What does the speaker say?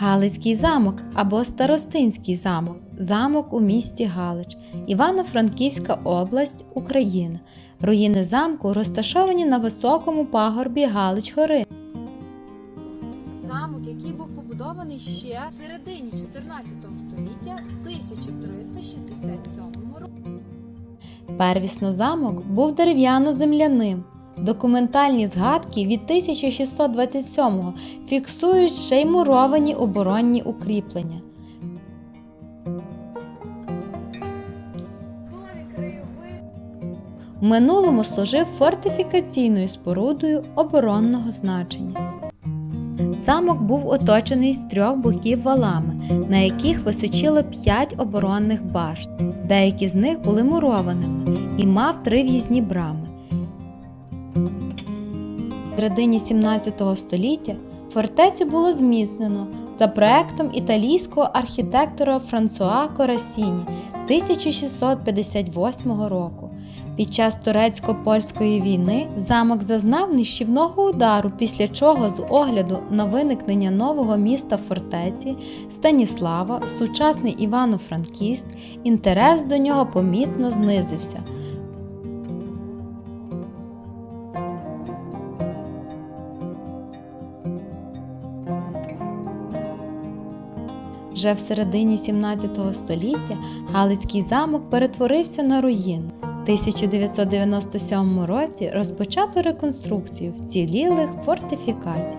Галицький замок або Старостинський замок замок у місті Галич, Івано-Франківська область, Україна. Руїни замку розташовані на високому пагорбі Галич Гори. Замок, який був побудований ще в середині 14 століття 1367 році. Первісно замок був дерев'яно-земляним. Документальні згадки від 1627-го фіксують ще й муровані оборонні укріплення. В минулому служив фортифікаційною спорудою оборонного значення. Замок був оточений з трьох боків валами, на яких височило п'ять оборонних башт. Деякі з них були мурованими і мав три в'їзні брами. В середині 17 століття фортецю було зміцнено за проектом італійського архітектора Франсуа Корасіні 1658 року. Під час турецько-польської війни замок зазнав нищівного удару, після чого з огляду на виникнення нового міста фортеці Станіслава, сучасний Івано-Франківськ, інтерес до нього помітно знизився. Вже в середині 17 століття Галицький замок перетворився на руїн. В 1997 році розпочато реконструкцію вцілілих фортифікацій.